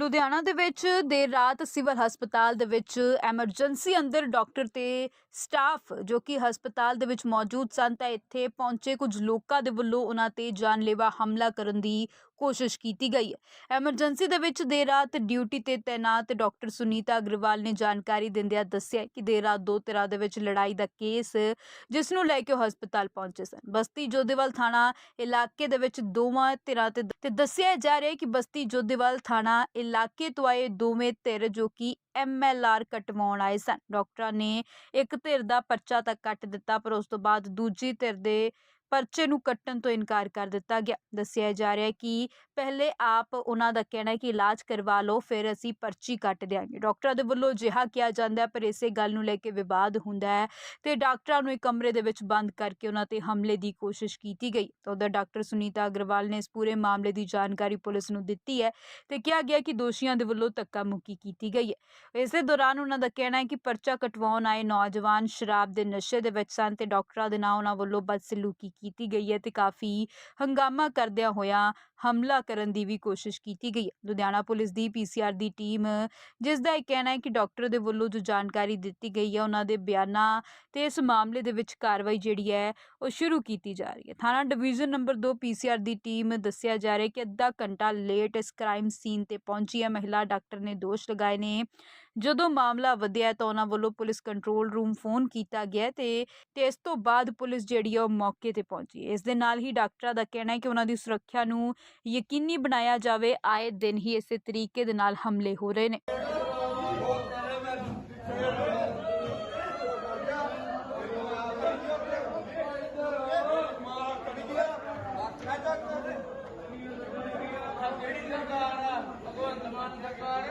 ਲੁਧਿਆਣਾ ਦੇ ਵਿੱਚ ਦੇਰ ਰਾਤ ਸਿਵਲ ਹਸਪਤਾਲ ਦੇ ਵਿੱਚ ਐਮਰਜੈਂਸੀ ਅੰਦਰ ਡਾਕਟਰ ਤੇ ਸਟਾਫ ਜੋ ਕਿ ਹਸਪਤਾਲ ਦੇ ਵਿੱਚ ਮੌਜੂਦ ਸਨ, ਤਾਂ ਇੱਥੇ ਪਹੁੰਚੇ ਕੁਝ ਲੋਕਾਂ ਦੇ ਵੱਲੋਂ ਉਹਨਾਂ ਤੇ ਜਾਨਲੇਵਾ ਹਮਲਾ ਕਰਨ ਦੀ ਕੋਸ਼ਿਸ਼ ਕੀਤੀ ਗਈ। ਹੈ ਐਮਰਜੈਂਸੀ ਦੇ ਵਿੱਚ ਦੇਰ ਰਾਤ ਡਿਊਟੀ ਤੇ ਤੈਨਾਤ ਡਾਕਟਰ ਸੁਨੀਤਾ ਅਗਰਵਾਲ ਨੇ ਜਾਣਕਾਰੀ ਦਿੰਦਿਆਂ ਦੱਸਿਆ ਕਿ ਦੇਰ ਰਾਤ ਦੋ ਧਿਰਾਂ ਦੇ ਵਿੱਚ ਲੜਾਈ ਦਾ ਕੇਸ ਜਿਸ ਨੂੰ ਲੈ ਕੇ ਉਹ ਹਸਪਤਾਲ ਪਹੁੰਚੇ ਸਨ। ਬਸਤੀ ਜੋਧੇਵਾਲ ਥਾਣਾ ਇਲਾਕੇ ਦੇ ਵਿੱਚ ਦੋਵਾਂ ਧਿਰਾਂ ਤੇ ਤੇ ਦੱਸਿਆ ਜਾ ਰਿਹਾ ਹੈ ਕਿ ਬਸਤੀ ਜੋਧੇਵਾਲ ਥਾਣਾ ਇਲਾਕੇ ਤੋਂ ਆਏ ਦੋਵੇਂ ਧਿਰ ਜੋ ਕਿ ਐਮਐਲਆਰ ਕਟਵਾਉਣ ਆਏ ਸਨ। ਡਾਕਟਰਾਂ ਨੇ ਇੱਕ ਧਿਰ ਦਾ ਪਰਚਾ ਤੱਕ ਕੱਟ ਦਿੱਤਾ ਪਰ ਉਸ ਤੋਂ ਬਾਅਦ ਦੂਜੀ ਧਿਰ ਦੇ ਪਰਚੇ ਨੂੰ ਕੱਟਣ ਤੋਂ ਇਨਕਾਰ ਕਰ ਦਿੱਤਾ ਗਿਆ। ਦੱਸਿਆ ਜਾ ਰਿਹਾ ਹੈ ਕਿ ਪਹਿਲੇ ਆਪ ਉਹਨਾਂ ਦਾ ਕਹਿਣਾ ਹੈ ਕਿ ਇਲਾਜ ਕਰਵਾ ਲਓ, ਫਿਰ ਅਸੀਂ ਪਰਚੀ ਕੱਟ ਦਿਆਂਗੇ। ਡਾਕਟਰਾਂ ਦੇ ਵੱਲੋਂ ਜਿਹਾ ਕਿਹਾ ਜਾਂਦਾ ਪਰ ਇਸੇ ਗੱਲ ਨੂੰ ਲੈ ਕੇ ਵਿਵਾਦ ਹੁੰਦਾ ਹੈ ਤੇ ਡਾਕਟਰਾਂ ਨੂੰ ਇੱਕ ਕਮਰੇ ਦੇ ਵਿੱਚ ਬੰਦ ਕਰਕੇ ਉਹਨਾਂ ਤੇ ਹਮਲੇ ਦੀ ਕੋਸ਼ਿਸ਼ ਕੀਤੀ ਗਈ। ਤਾਂ ਉਧਰ ਡਾਕਟਰ ਸੁਨੀਤਾ ਅਗਰਵਾਲ ਨੇ ਇਸ ਪੂਰੇ ਮਾਮਲੇ ਦੀ ਜਾਣਕਾਰੀ ਪੁਲਿਸ ਨੂੰ ਦਿੱਤੀ ਹੈ ਤੇ ਕਿਹਾ ਗਿਆ ਕਿ ਦੋਸ਼ੀਆਂ ਦੇ ਵੱਲੋਂ ਧੱਕਾ ਮੁੱਕੀ ਕੀਤੀ ਗਈ ਹੈ। ਇਸੇ ਦੌਰਾਨ ਉਹਨਾਂ ਦਾ ਕਹਿਣਾ ਹੈ ਕਿ ਪਰਚਾ ਕਟਵਾਉਣ ਆਏ ਨੌਜਵਾਨ ਸ਼ਰਾਬ ਦੇ ਨਸ਼ੇ ਦੇ ਵਿੱਚ ਸਨ ਤੇ ਡਾਕਟਰਾਂ ਦੇ ਨਾਲ ਉਹਨਾਂ ਵੱਲੋਂ ਬਦਸਲੂਕੀ ਕੀਤੀ ਗਈ ਹੈ ਤੇ ਕਾਫੀ ਹੰਗਾਮਾ ਕਰਦਿਆਂ ਹੋਇਆਂ ਹਮਲਾ ਕਰਨ ਦੀ ਵੀ ਕੋਸ਼ਿਸ਼ ਕੀਤੀ ਗਈ ਹੈ। ਲੁਧਿਆਣਾ ਪੁਲਿਸ ਦੀ ਪੀਸੀਆਰ ਦੀ ਟੀਮ ਜਿਸ ਦਾ ਇਹ ਕਹਿਣਾ ਹੈ ਕਿ ਡਾਕਟਰ ਦੇ ਵੱਲੋਂ ਜੋ ਜਾਣਕਾਰੀ ਦਿੱਤੀ ਗਈ ਹੈ, ਉਹਨਾਂ ਦੇ ਬਿਆਨਾਂ ਤੇ ਇਸ ਮਾਮਲੇ ਦੇ ਵਿੱਚ ਕਾਰਵਾਈ ਜਿਹੜੀ ਹੈ, ਉਹ ਸ਼ੁਰੂ ਕੀਤੀ ਜਾ ਰਹੀ ਹੈ। ਥਾਣਾ ਡਿਵੀਜ਼ਨ ਨੰਬਰ 2 ਪੀਸੀਆਰ ਦੀ ਟੀਮ ਦੱਸਿਆ ਜਾ ਰਿਹਾ ਹੈ ਕਿ ਅੱਧਾ ਘੰਟਾ ਲੇਟ ਇਸ ਕ੍ਰਾਈਮ ਸੀਨ ਤੇ ਪਹੁੰਚੀ ਹੈ। ਮਹਿਲਾ ਡਾਕਟਰ ਨੇ ਦੋਸ਼ ਲਗਾਏ ਨੇ, ਜਦੋਂ ਮਾਮਲਾ ਵਧਿਆ ਤਾਂ ਉਹਨਾਂ ਵੱਲੋਂ ਪੁਲਿਸ ਕੰਟਰੋਲ ਰੂਮ ਫੋਨ ਕੀਤਾ ਗਿਆ ਤੇ ਤੇ ਇਸ ਤੋਂ ਬਾਅਦ ਪੁਲਿਸ ਜਿਹੜੀ ਹੈ ਉਹ ਮੌਕੇ ਤੇ ਪਹੁੰਚੀ। ਇਸ ਦੇ ਨਾਲ ਹੀ ਡਾਕਟਰਾਂ ਦਾ ਕਹਿਣਾ ਹੈ ਕਿ ਉਹਨਾਂ ਦੀ ਸੁਰੱਖਿਆ ਨੂੰ ਯਕੀਨੀ ਬਣਾਇਆ ਜਾਵੇ। ਆਏ ਦਿਨ ਹੀ ਇਸੇ ਤਰੀਕੇ ਦੇ ਨਾਲ ਹਮਲੇ ਹੋ ਰਹੇ ਨੇ ਜਿਹੜੀ ਸਰਕਾਰ ਆ ਭਗਵੰਤ ਮਾਨ ਸਰਕਾਰ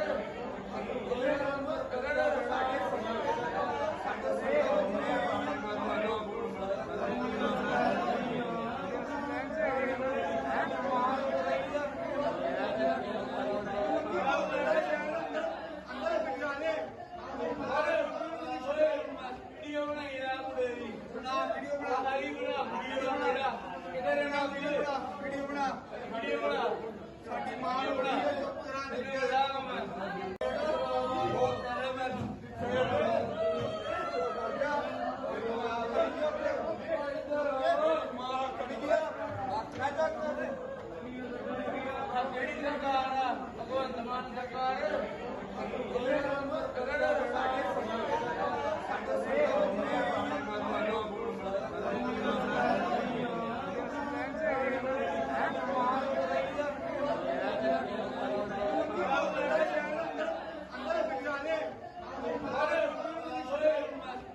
ਵੀਡੀਓ ਬਣਾਈ ਰਾ ਮੁੰਡੇ ਦੀ ਬਣਾ ਵੀਡੀਓ ਬਣਾ ਆਈ ਬਣਾ ਵੀਡੀਓ ਬਣਾ ਕਿਧਰ ਰਹਿਣਾ ਵੀਡੀਓ ਬਣਾ ਵੀਡੀਓ ਬਣਾ ਵੀਡੀਓ ਬਣਾ ਸਾਡੀ ਮਾਂ ਨੂੰ ਬਣਾ ਵੀਡੀਓ ਦਾ ਕੰਮ ਬਹੁਤ ਕਰੇ ਮੈਂ ਮਾਂ ਕੜੀ ਗਿਆ ਆਖਾ ਜਾ ਜਿਹੜੀ ਸਰਕਾਰ ਆ ਭਗਵੰਤ ਮਾਨ ਸਰਕਾਰ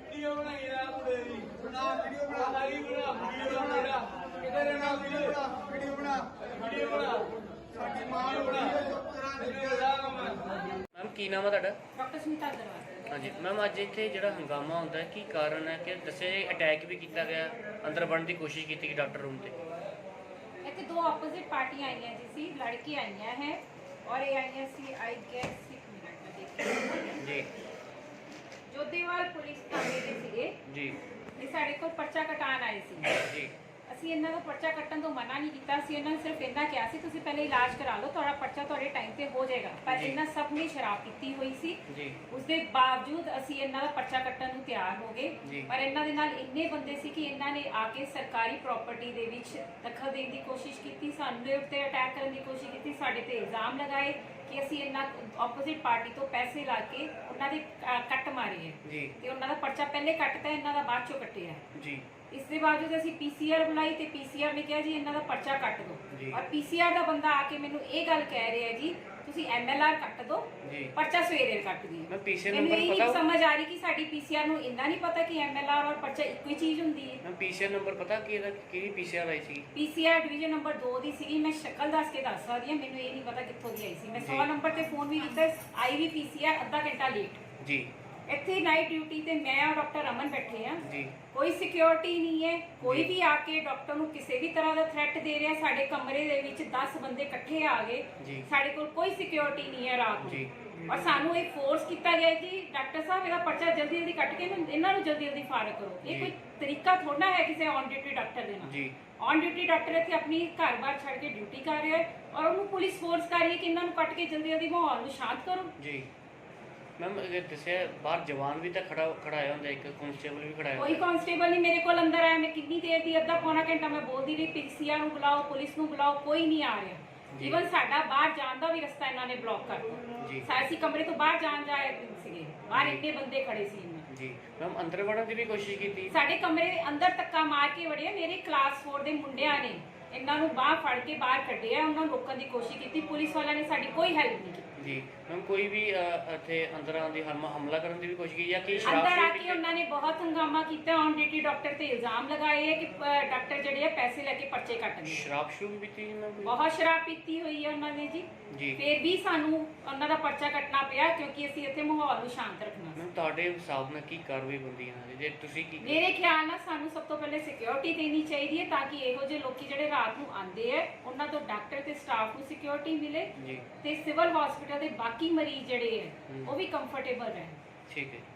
ਵੀਡੀਓ ਬਣਾਈ ਰਾ ਮੁੰਡੇ ਦੀ ਬਣਾ ਵੀਡੀਓ ਬਣਾ ਆਈ ਬਣਾ ਵੀਡੀਓ ਬਣਾ ਕਿਧਰ ਰਹਿਣਾ ਵੀਡੀਓ ਬਣਾ ਵੀਡੀਓ ਬਣਾ ਵੀਡੀਓ ਬਣਾ ਸਾਡੀ ਮਾਂ ਨੂੰ ਬਣਾ ਵੀਡੀਓ ਦਾ ਕੰਮ ਮੈਮ ਕੀ ਨਾਮ ਹੈ ਤੁਹਾਡਾ? ਡਾਕਟਰ ਸੁਨੀਤਾ ਅਗਰਵਾਲ। ਹਾਂਜੀ ਮੈਮ ਅੱਜ ਇੱਥੇ ਜਿਹੜਾ ਹੰਗਾਮਾ ਹੁੰਦਾ ਹੈ ਕੀ ਕਾਰਨ ਹੈ ਕਿ ਦੱਸਿਆ ਅਟੈਕ ਵੀ ਕੀਤਾ ਗਿਆ ਅੰਦਰ ਵੜਨ ਦੀ ਕੋਸ਼ਿਸ਼ ਕੀਤੀ ਗਈ ਡਾਕਟਰ ਰੂਮ ਤੇ? ਇੱਥੇ ਦੋ ਆਪੋਜ਼ਿਟ ਪਾਰਟੀਆਂ ਆਈਆਂ ਜੀ ਸੀ ਲੜਕੀ ਆਈਆਂ ਹੈ ਔਰ ਇਹ ਆਈਆਂ ਸੀ ਆਈ ਗੈਸ ਇੱਕ ਮਿੰਟ ਮੈਂ ਦੇਖੀ ਜੀ। ਜੋਧੇਵਾਲ ਪੁਲਿਸ ਥਾਣੇ ਦੇ ਸੀਗੇ। ਜੀ। ਇਹ ਸਾਡੇ ਕੋਲ ਪਰਚਾ ਕਟਾਣ ਆਏ ਸੀ। ਜੀ। ਅਸੀਂ ਇਹਨਾਂ ਦਾ ਪਰਚਾ ਕੱਟਣ ਤੋਂ ਮਨਾ ਨਹੀਂ ਕੀਤਾ ਸੀ ਇਹਨਾਂ ਨੇ ਸਿਰਫ ਇੰਨਾ ਕਿਹਾ ਸੀ ਤੁਸੀਂ ਪਹਿਲੇ ਇਲਾਜ ਕਰਾ ਲਓ ਤੁਹਾਡਾ ਪਰਚਾ ਤੁਹਾਡੇ ਟਾਈਮ ਤੇ ਹੋ ਜਾਏਗਾ। ਪਰ ਜੀ। ਇਹਨਾਂ ਸਭ ਨੇ ਸ਼ਰਾਬ ਪੀਤੀ ਹੋਈ ਸੀ। ਜੀ। ਉਸ ਦੇ ਬਾਵਜੂਦ ਅਸੀਂ ਇਹਨਾਂ ਦਾ ਪਰਚਾ ਕੱਟਣ ਨੂੰ ਤਿਆਰ ਹੋ ਜੀ। ਗਏ ਪਰ ਇਹਨਾਂ ਦੇ ਨਾਲ ਇੰਨੇ ਬੰਦੇ ਸੀ ਕਿ ਇਹਨਾਂ ਨੇ ਆ ਕੇ ਸਰਕਾਰੀ ਪ੍ਰਾਪਰਟੀ ਦੇ ਵਿੱਚ ਦਖਲ ਦੇਣ ਦੀ ਕੋਸ਼ਿਸ਼ ਕੀਤੀ ਸਾਨੂੰ ਦੇ ਉੱਤੇ ਅਟੈਕ ਕਰਨ ਦੀ ਕੋਸ਼ਿਸ਼ ਕੀਤੀ ਸਾਡੇ ਤੇ ਇਲਜ਼ਾਮ ਲਗਾਏ ਕਿ ਅਸੀਂ ਇਹਨਾਂ ਆਪੋਜ਼ਿਟ ਪਾਰਟੀ ਤੋਂ ਪੈਸੇ ਲਾ ਕੇ ਉਹਨਾਂ ਦੇ ਅ, ਕੱਟ ਮਾਰੇ ਹੈ। ਜੀ। ਤੇ ਉਹਨਾਂ ਦਾ ਪਰਚਾ ਪਹਿਲੇ ਕੱਟਤਾ ਇਹਨਾਂ ਦਾ ਬਾਅਦ ਚੋਂ ਕੱਟਿਆ। ਜੀ। ਇਸ ਦੇ ਬਾਵਜੂਦ ਅਸੀਂ ਪੀਸੀਆਰ ਬੁਲਾਈ ਤੇ ਪੀਸੀਆਰ ਨੇ ਕਿਹਾ ਜੀ ਇਹਨਾਂ ਦਾ ਪਰਚਾ ਕੱਟ। ਦਿਓ। ਔਰ ਪੀਸੀਆਰ ਦਾ ਬੰਦਾ ਆ ਕੇ ਮੈਨੂੰ ਇਹ ਗੱਲ ਕਹਿ ਰਿਹਾ ਜੀ ਤੁਸੀਂ ਐਮਐਲਆਰ ਕੱਟ ਦਿਓ ਪਰਚਾ ਸਵੇਰੇ ਕੱਟ ਦਿਓ। ਮੈਂ ਪੀਸੀਆਰ ਮੈਨੂੰ ਨੰਬਰ ਪਤਾ ਸਮਝ ਆ ਰਹੀ ਕਿ ਸਾਡੀ ਪੀਸੀਆਰ ਨੂੰ ਇੰਨਾ ਨਹੀਂ ਪਤਾ ਕਿ ਐਮਐਲਆਰ ਔਰ ਪਰਚਾ ਇੱਕੋ ਹੀ ਚੀਜ਼ ਹੁੰਦੀ ਹੈ। ਮੈਂ ਪੀਸੀਆਰ ਨੰਬਰ ਪਤਾ ਕਿ ਇਹਦਾ ਕਿਹੜੀ ਪੀਸੀਆਰ ਆਈ ਸੀ? ਪੀਸੀਆਰ ਡਿਵੀਜ਼ਨ ਨੰਬਰ 2 ਦੀ ਸੀਗੀ ਮੈਂ ਸ਼ਕਲ ਦੱਸ ਕੇ ਦੱਸ ਸਕਦੀ ਹਾਂ ਮੈਨੂੰ ਇਹ ਨਹੀਂ ਪਤਾ ਕਿੱਥੋਂ ਦੀ ਆਈ ਸੀ। ਮੈਂ ਜੀ। 100 ਨੰਬਰ ਤੇ ਫੋਨ ਵੀ ਕੀਤਾ ਆਈ ਵੀ ਪੀਸੀਆਰ ਅੱਧਾ ਘੰਟਾ ਲੇਟ ਜੀ। ਇੱਥੇ ਨਾਈਟ ਡਿਊਟੀ ਤੇ ਮੈਂ ਔਰ ਡਾਕਟਰ ਅਮਨ ਬੈਠੇ ਆ ਜੀ। ਕੋਈ ਸਿਕਿਉਰਿਟੀ ਨਹੀਂ ਹੈ ਕੋਈ। ਵੀ ਆ ਕੇ ਡਾਕਟਰ ਨੂੰ ਕਿਸੇ ਵੀ ਤਰ੍ਹਾਂ ਦਾ ਥ੍ਰੈਟ ਦੇ ਰਿਹਾ ਸਾਡੇ ਕਮਰੇ ਦੇ ਵਿੱਚ 10 ਬੰਦੇ ਇਕੱਠੇ ਆ ਗਏ। ਜੀ। ਸਾਡੇ ਕੋਲ ਕੋਈ ਸਿਕਿਉਰਿਟੀ ਨਹੀਂ ਹੈ ਰਾਤ ਜੀ। ਨੂੰ ਔਰ ਸਾਨੂੰ ਇਹ ਫੋਰਸ ਕੀਤਾ ਗਿਆ ਕਿ ਡਾਕਟਰ ਸਾਹਿਬ ਇਹਦਾ ਪਰਚਾ ਜਲਦੀ ਜਲਦੀ ਕੱਟ ਕੇ ਇਹਨੂੰ- ਇਹਨਾਂ ਨੂੰ ਜਲਦੀ ਜਲਦੀ ਫਾਰਗ ਕਰੋ। ਇਹ ਜੀ। ਕੋਈ ਤਰੀਕਾ ਥੋੜਾ ਹੈ ਕਿਸੇ ਔਨ ਡਿਊਟੀ ਡਾਕਟਰ ਦੇ ਨਾਲ। ਜੀ। ਔਨ ਡਿਊਟੀ ਡਾਕਟਰ ਇੱਥੇ ਆਪਣੀ ਘਰ-ਬਾਰ ਛੱਡ ਕੇ ਡਿਊਟੀ ਕਰ ਰਿਹਾ ਹੈ ਔਰ ਉਹਨੂੰ ਪੁਲਿਸ ਫੋਰਸ ਕਰ ਰਹੀ ਹੈ ਕਿ ਇਹਨਾਂ ਨੂੰ ਕੱਟ ਕੇ ਜਲਦੀ ਜਲਦੀ ਮਾਹੌਲ ਨੂੰ ਸ਼ਾਂਤ ਕਰੋ। ਜੀ। ਮੈਮ ਇਹ ਦੱਸਿਆ ਬਾਹਰ ਜਵਾਨ ਵੀ ਤਾਂ ਖੜਾ ਖੜਾਇਆ ਹੁੰਦਾ ਇੱਕ ਕਨਸਟੇਬਲ ਵੀ ਖੜਾਇਆ ਕੋਈ ਹੁੰਦਾ। ਕਾਂਸਟੇਬਲ ਨਹੀਂ ਮੇਰੇ ਕੋਲ ਅੰਦਰ ਆਇਆ ਮੈਂ ਕਿੰਨੀ ਦੇਰ ਦੀ ਅੱਧਾ ਪੌਣਾ ਘੰਟਾ ਮੈਂ ਬੋਲਦੀ ਰਹੀ ਪਿਕਸੀਆ ਨੂੰ ਬੁਲਾਓ ਪੁਲਿਸ ਨੂੰ ਬੁਲਾਓ ਕੋਈ ਨਹੀਂ ਆ ਰਿਹਾ। ਜੀ। ਈਵਨ ਸਾਡਾ ਬਾਹਰ ਜਾਣ ਦਾ ਵੀ ਰਸਤਾ ਇਹਨਾਂ ਨੇ ਬਲੌਕ ਕਰਤਾ ਜੀ। ਸਾਸੀ ਕਮਰੇ ਤੋਂ ਬਾਹਰ ਜਾਣ ਜਾਏ ਸੀਗੇ। ਬਾਹਰ ਇੰਨੇ ਬੰਦੇ ਖੜੇ ਸੀ ਜੀ। ਮੈਮ ਅੰਦਰ ਵੜਨ ਦੀ ਵੀ ਕੋਸ਼ਿਸ਼ ਕੀਤੀ? ਸਾਡੇ ਕਮਰੇ ਦੇ ਅੰਦਰ ਧੱਕਾ ਮਾਰ ਕੇ ਵੜਿਆ ਮੇਰੇ ਕਲਾਸ 4 ਦੇ ਮੁੰਡਿਆਂ ਨੇ। ਇਹਨਾਂ ਨੂੰ ਬਾਹਰ ਫੜ ਕੇ ਬਾਹਰ ਕੱਢਿਆ ਉਹਨਾਂ ਨੂੰ ਰੋਕਣ ਦੀ ਕੋਸ਼ਿਸ਼ ਕੀਤੀ। ਪੁਲਿਸ ਵਾਲਿਆਂ ਨੇ ਸਾਡੀ ਕੋਈ ਹੈਲਪ ਨਹੀਂ ਕੀਤੀ। ਜੀ। ਮੈਮ ਕੋਈ ਵੀ ਇੱਥੇ ਅੰਦਰ ਦੀ ਹਮਲਾ ਹਮਲਾ ਕਰਨ ਦੀ ਵੀ ਕੋਸ਼ਿਸ਼ ਕੀਤੀ ਜਾਂ ਕੀ ਸ਼ਰਾਬ ਅੰਦਰ ਆ ਸ਼ਰੂਬ ਕੇ? ਉਹਨਾਂ ਨੇ ਬਹੁਤ ਹੰਗਾਮਾ ਕੀਤਾ ਔਨ ਡਿਊਟੀ ਡਾਕਟਰ ਤੇ ਇਲਜ਼ਾਮ ਲਗਾਏ ਹੈ ਕਿ ਡਾਕਟਰ ਜਿਹੜੇ ਆ ਪੈਸੇ ਲੈ ਕੇ ਪਰਚੇ ਕੱਟਦੇ ਸ਼ਰਾਬ ਸ਼ਰੂਬ ਵੀ ਪੀਤੀ ਮੈਮ ਕੋਈ? ਬਹੁਤ ਸ਼ਰਾਬ ਪੀਤੀ ਹੋਈ ਹੈ ਉਹਨਾਂ ਨੇ ਜੀ। ਜੀ। ਫਿਰ ਵੀ ਸਾਨੂੰ ਉਹਨਾਂ ਦਾ ਪਰਚਾ ਕੱਟਣਾ ਪਿਆ ਕਿਉਂਕਿ ਅਸੀਂ ਇੱਥੇ ਮਾਹੌਲ ਨੂੰ ਸ਼ਾਂਤ ਰੱਖਣਾ ਸੀ। ਮੈਮ ਤੁਹਾਡੇ ਹਿਸਾਬ ਨਾਲ ਕੀ ਕਾਰਵਾਈ ਬੰਦੀ ਹੈ ਜੇ ਤੁਸੀਂ ਕੀ ਮੇਰੇ ਖਿਆਲ ਨਾਲ ਸਾਨੂੰ ਸਭ ਤੋਂ ਪਹਿਲੇ ਸਿਕਿਉਰਿਟੀ ਦੇਣੀ ਚਾਹੀਦੀ ਹੈ ਤਾਂ ਕਿ ਇਹੋ ਜਿਹੇ ਲੋਕੀ ਜਿਹੜੇ ਰਾਤ ਨੂੰ ਆਉਂਦੇ ਆ ਉਹਨਾਂ ਤੋਂ ਡਾਕਟਰ ਤੇ ਸਟਾਫ ਨੂੰ ਸਿਕਿਉਰਿਟੀ ਮਿਲੇ ਜੀ। ਤੇ ਸਿਵਲ ਹਸਪੀਟਲ ਦੇ ਬਾਕੀ ਮਰੀਜ਼ ਜਿਹੜੇ ਹੈ। ਉਹ ਵੀ ਕੰਫਰਟੇਬਲ ਰਹਿਣ ਠੀਕ ਹੈ